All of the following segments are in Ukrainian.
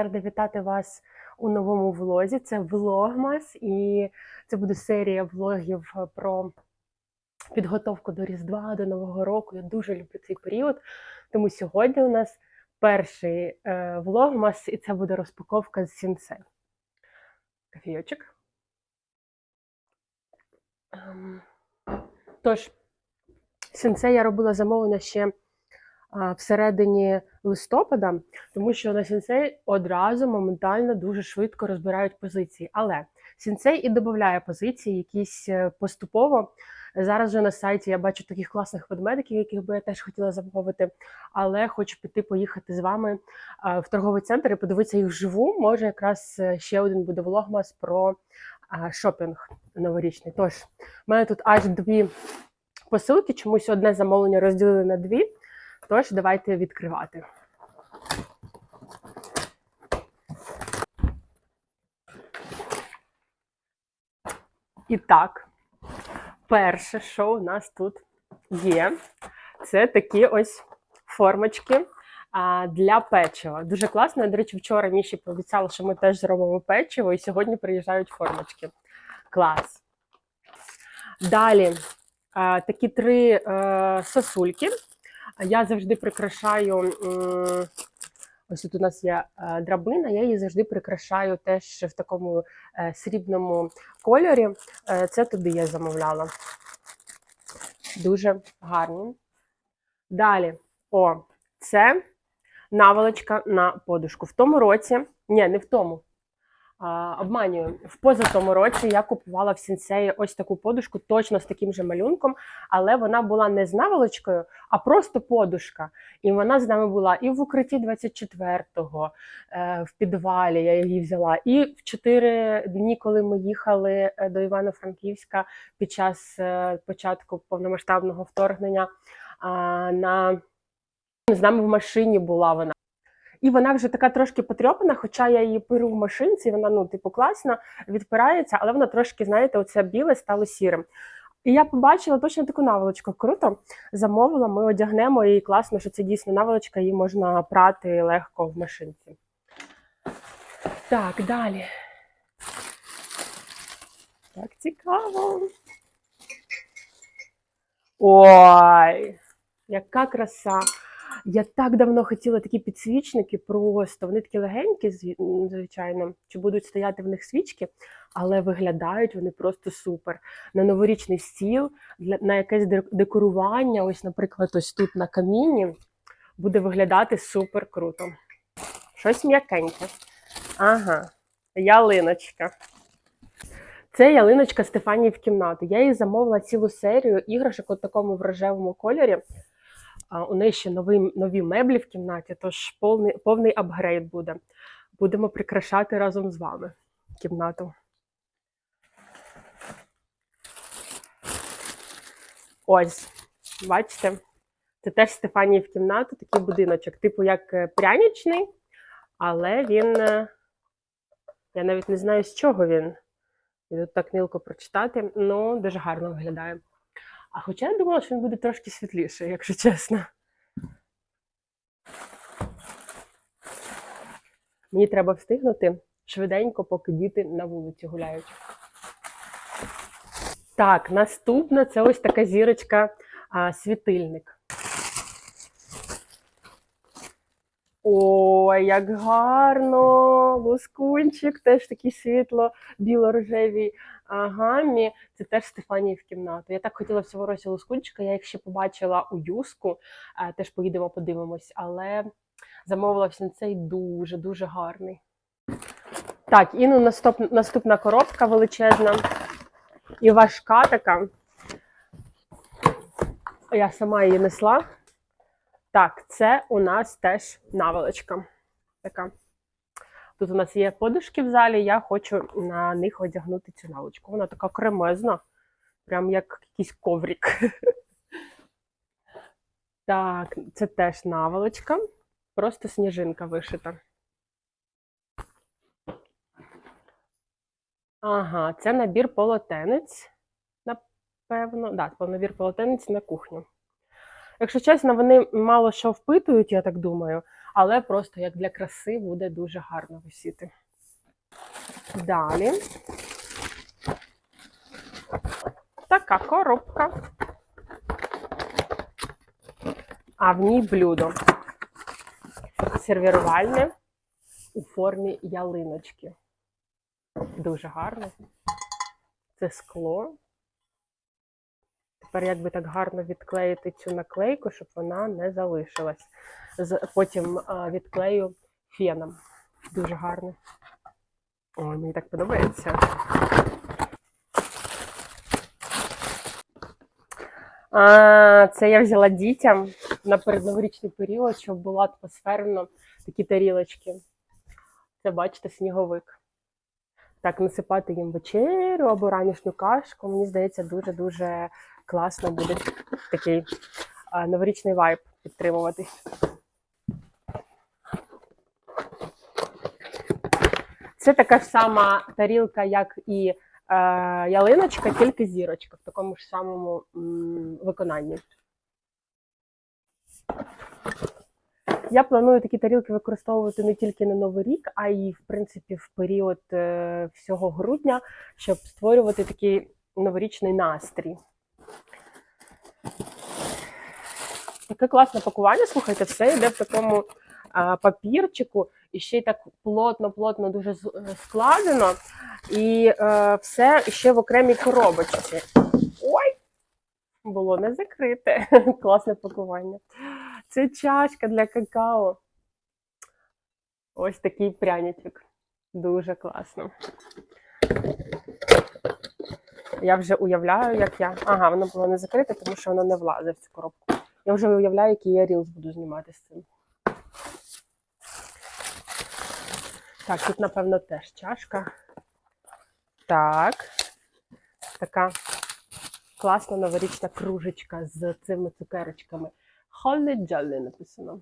я рада вітати вас у новому влозі. Це влогмас, і це буде серія влогів про підготовку до Різдва, до Нового року. Я дуже люблю цей період. Тому сьогодні у нас перший е, влогмас, і це буде розпаковка з сінце. Кофійочок. Ем, Тож, сінце я робила замовлення ще всередині листопада, тому що на сінсей одразу моментально дуже швидко розбирають позиції. Але сінсей і додає позиції якісь е, поступово. Зараз вже на сайті я бачу таких класних ведмедиків, яких би я теж хотіла замовити. Але хочу піти поїхати з вами в торговий центр і подивитися їх вживу. Може, якраз е, ще один буде влогмас про шопінг новорічний. Тож, в мене тут аж дві посилки, чомусь одне замовлення розділили на дві. Тож, давайте відкривати. І так, перше, що у нас тут є, це такі ось формочки для печива. Дуже класно. Я, до речі, вчора Міші пообіцяла, що ми теж зробимо печиво, і сьогодні приїжджають формочки. Клас. Далі такі три е, сосульки. Я завжди прикрашаю. Ось тут у нас є е, драбина, я її завжди прикрашаю теж в такому е, срібному кольорі. Е, Це туди я замовляла. Дуже гарні. Далі, о, це наволочка на подушку. В тому році, ні, не в тому. Обманюю, в позатому році я купувала в сінсеї ось таку подушку, точно з таким же малюнком, але вона була не з наволочкою, а просто подушка. І вона з нами була і в укритті 24-го, е, в підвалі я її взяла, і в 4 дні, коли ми їхали е, до Івано-Франківська під час е, початку повномасштабного вторгнення. на з нами в машині була вона. І вона вже така трошки потрьопана, хоча я її перу в машинці, вона, ну, типу, класно відпирається, але вона трошки, знаєте, оце біле стало сірим. І я побачила точно таку наволочку. Круто. Замовила, ми одягнемо і класно, що це дійсно наволочка, її можна прати легко в машинці. Так, далі. Так, цікаво. Ой, яка краса! Я так давно хотіла такі підсвічники, просто вони такі легенькі, звичайно, чи будуть стояти в них свічки, але виглядають вони просто супер. На новорічний стіл, на якесь декорування, ось, наприклад, ось тут на каміні, буде виглядати супер круто. Щось м'якеньке. Ага, ялиночка. Це ялиночка Стефанії в кімнату. Я їй замовила цілу серію іграшок у такому в рожевому кольорі. У неї ще нові, нові меблі в кімнаті, тож повний, повний апгрейд буде. Будемо прикрашати разом з вами кімнату. Ось, бачите, це теж Стефанії в кімнату, такий будиночок, типу як е, пряничний, але він. е, Я навіть не знаю, з чого він. І тут так нилко прочитати, ну дуже гарно виглядає. А хоча я думала, що він буде трошки світліший, якщо чесно. Мені треба встигнути швиденько, поки діти на вулиці гуляють. Так, наступна це ось така зірочка а, світильник. Ой, як гарно! Лускунчик, теж такий світло, біло-рожевій а, гамі. Це теж Стефанії в кімнату. Я так хотіла в цьому році лускунчика, я їх ще побачила у юску, теж поїдемо, подивимось, але замовила в сінцей дуже-дуже гарний. Так, і ну, наступ, наступна коробка величезна і важка така. Я сама її несла. Так, це у нас теж наволочка. Така. Тут у нас є подушки в залі, я хочу на них одягнути цю наволочку. Вона така кремезна, прям як якийсь коврик. Так, це теж наволочка, просто сніжинка вишита. Ага, це набір полотенець, напевно. Так, да, набір полотенець на кухню. Якщо чесно, вони мало що впитують, я так думаю. але просто як для краси буде дуже гарно висіти. Далі. Така коробка. А в ній блюдо. Сервірувальне у формі ялиночки. Дуже гарно. Це скло. Тепер як би так гарно відклеїти цю наклейку, щоб вона не залишилась. Потім відклею феном. Дуже гарно. Ой, мені так подобається. А, це я взяла дітям на передноворічний період, щоб було атмосферно такі тарілочки. Це, бачите, сніговик. Так, насипати їм вечерю або ранішню кашку. Мені здається, дуже-дуже класно буде такий новорічний вайб підтримувати. Це така ж сама тарілка, як і е, ялиночка, тільки зірочка в такому ж самому м, виконанні. Я планую такі тарілки використовувати не тільки на Новий рік, а й, в принципі, в період е, всього грудня, щоб створювати такий новорічний настрій. Таке класне пакування, слухайте, все йде в такому а, папірчику, і ще й так плотно-плотно дуже е, складено. І е, все ще в окремій коробочці. Ой! Було не закрите. Класне пакування. Це чашка для какао. Ось такий пряничок. Дуже класно. Я вже уявляю, як я. Ага, воно було не закрите, тому що воно не влазить в цю коробку. Я вже уявляю, який я рілз буду знімати з цим. Так, тут, напевно, теж чашка. Так. Така класна новорічна кружечка з цими цукерочками. Холly Jolly написано.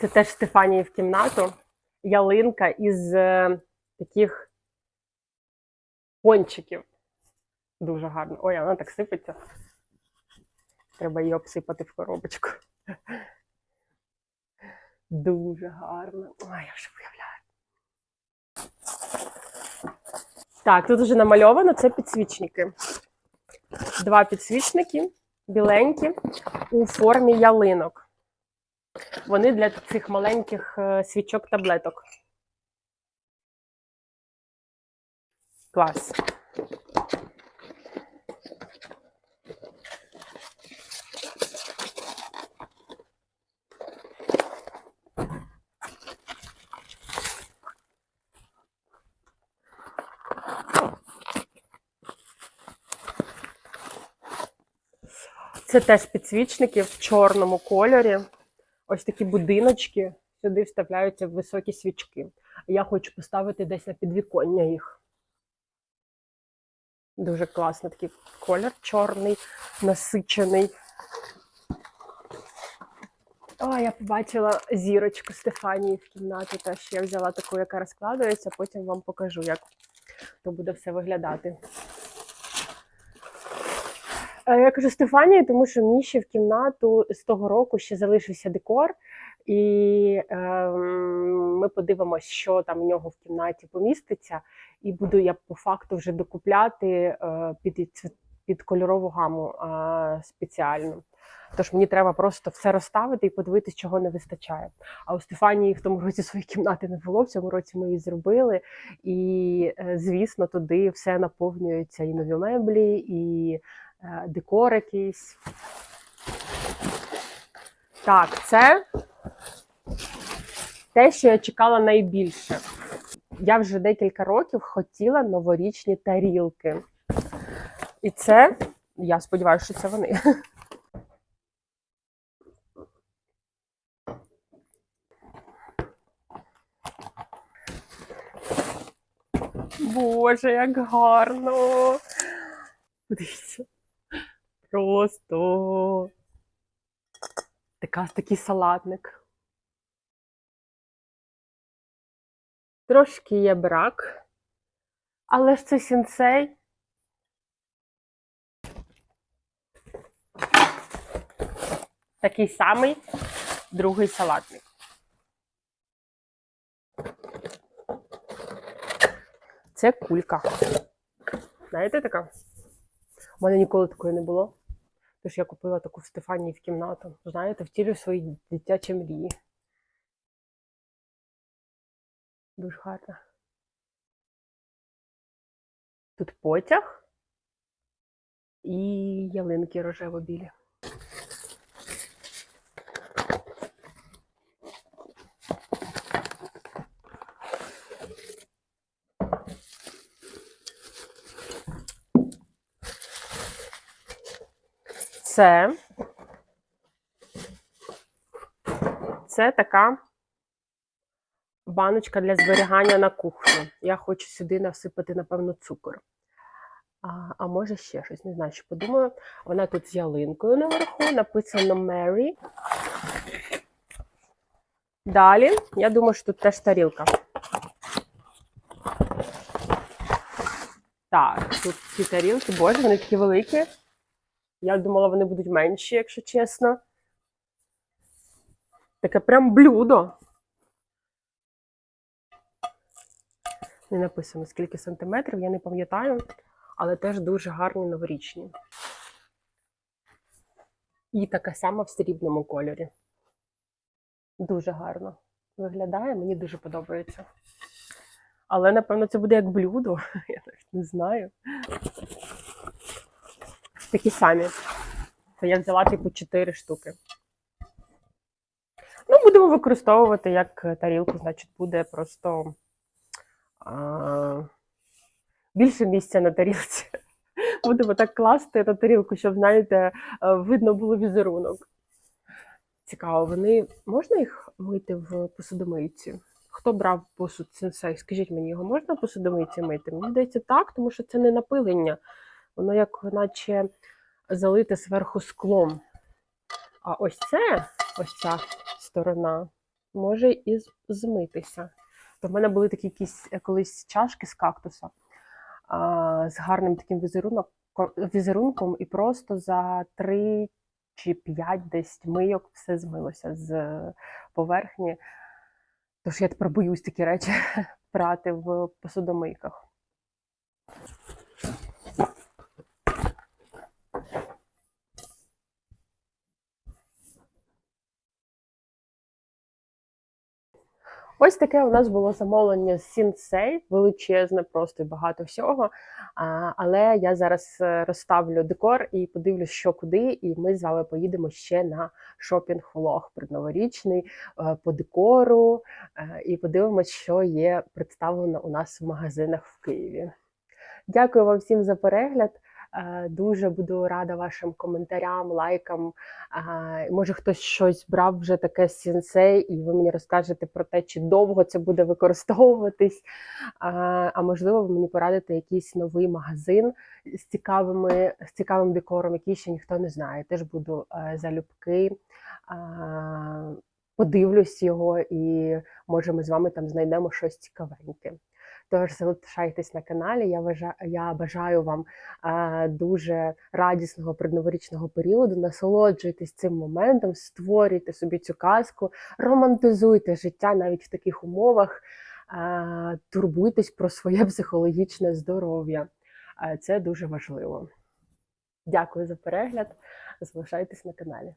Це теж Стефанії в кімнату. Ялинка із е, таких пончиків. Дуже гарно. Ой, вона так сипеться. Треба її обсипати в коробочку. Дуже гарно. Ой, я вже уявляю. Так, тут вже намальовано це підсвічники. Два підсвічники біленькі у формі ялинок. Вони для цих маленьких е, Клас. Це теж підсвічники в чорному кольорі. Ось такі будиночки. Сюди вставляються високі свічки. Я хочу поставити десь на підвіконня їх. Дуже класний такий колір чорний, насичений. О, я побачила зірочку Стефанії в кімнаті. Теж я взяла таку, яка розкладується, потім вам покажу, як то буде все виглядати. Е, Я кажу Стефанії, тому що мені ще в кімнату з того року ще залишився декор, і е, ми подивимося, що там в нього в кімнаті поміститься, і буду я по факту вже докупляти е, під, під кольорову гаму спеціально. Тож мені треба просто все розставити і подивитися, чого не вистачає. А у Стефанії в тому році своєї кімнати не було. В цьому році ми її зробили. І, е, звісно, туди все наповнюється і нові меблі, і е, декор якийсь. Так, це те, що я чекала найбільше. Я вже декілька років хотіла новорічні тарілки. І це, я сподіваюся, що це вони. Боже, як гарно! Подивіться. Просто така, такий салатник. Трошки є брак, але ж це сінцей. Такий самий другий салатник. Це кулька. Знаєте така? У мене ніколи такої не було. Тож я купила таку в Стефанії в кімнату. Знаєте, втілю своїй дитячі мрії. Дуже гарно. Тут потяг і ялинки рожево-білі. Це, це така баночка для зберігання на кухню. Я хочу сюди насипати, напевно, цукор. А, а може ще щось, не знаю, що подумаю. Вона тут з ялинкою наверху, написано Mary. Далі, я думаю, що тут теж тарілка. Так, тут ці тарілки, боже, вони такі великі. Я думала, вони будуть менші, якщо чесно. Таке прям блюдо. Не написано, скільки сантиметрів, я не пам'ятаю, але теж дуже гарні новорічні. І така сама в срібному кольорі. Дуже гарно виглядає, мені дуже подобається. Але, напевно, це буде як блюдо, я навіть не знаю. Такі самі. То я взяла типу 4 штуки. Ну, будемо використовувати як тарілку, значить, буде просто більше місця на тарілці. Будемо так класти на тарілку, щоб, знаєте, е, видно було візерунок. Цікаво, вони можна їх мити в посудомийці? Хто брав посуд сенсей? Скажіть мені, його можна в посудомийці мити? Мені здається, так, тому що це не напилення. Воно як наче залите зверху склом. А ось це, ось ця сторона, може і змитися. То в мене були такі якісь е, колись чашки з кактуса а, з гарним таким візерунок, візерунком, і просто за три чи п'ять десь мийок все змилося з поверхні. Тож я тепер боюсь такі речі прати в посудомийках. Ось таке у нас було замовлення з Сінсей, величезне, просто і багато всього. Але я зараз е, розставлю декор і подивлюсь, що куди, і ми з вами поїдемо ще на шопінг-влог предноворічний е, по декору е, і подивимось, що є представлено у нас в магазинах в Києві. Дякую вам всім за перегляд. Е, Дуже буду рада вашим коментарям, лайкам. Е, Може, хтось щось брав вже таке з сінсей, і ви мені розкажете про те, чи довго це буде використовуватись. Е, А можливо, ви мені порадите якийсь новий магазин з цікавими з цікавим декором, який ще ніхто не знає. Теж буду залюбки. Подивлюсь його, і може ми з вами там знайдемо щось цікавеньке. Тож залишайтесь на каналі. Я вважаю, я бажаю вам е, дуже радісного предноворічного періоду. Насолоджуйтесь цим моментом, створюйте собі цю казку, романтизуйте життя навіть в таких умовах, е, турбуйтесь про своє психологічне здоров'я. Е, це дуже важливо. Дякую за перегляд. Залишайтесь на каналі.